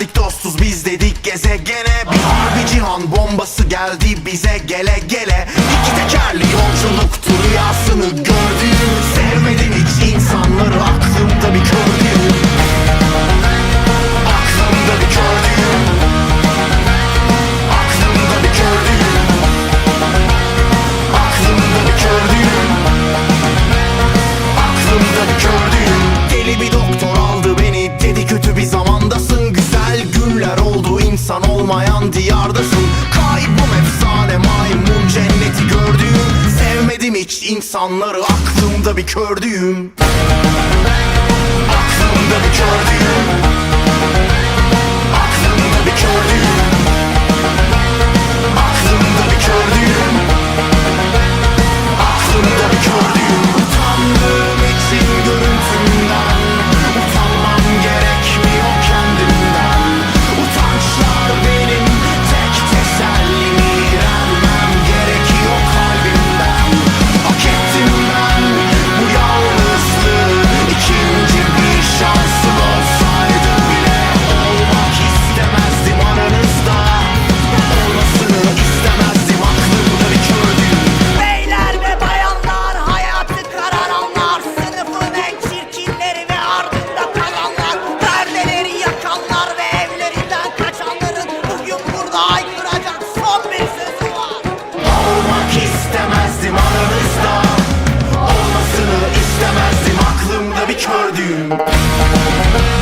geldik dostuz biz dedik gezegene Bir harbi cihan bombası geldi bize gele gele. İki tekerli yolculuktu rüyasını gördüğüm Sevmedim hiç insanları aklımda bir kördüğüm Aklımda bir kördüğüm Aklımda bir kördüğüm Aklımda bir kördüğüm Deli bir doktor aldı beni. Dedi kötü bir zaman olmayan diyardasın. Kaybım efsane maymun cenneti gördüğüm. Sevmedim hiç insanları aklımda bir kördüğüm Aklımda bir kördüğüm Música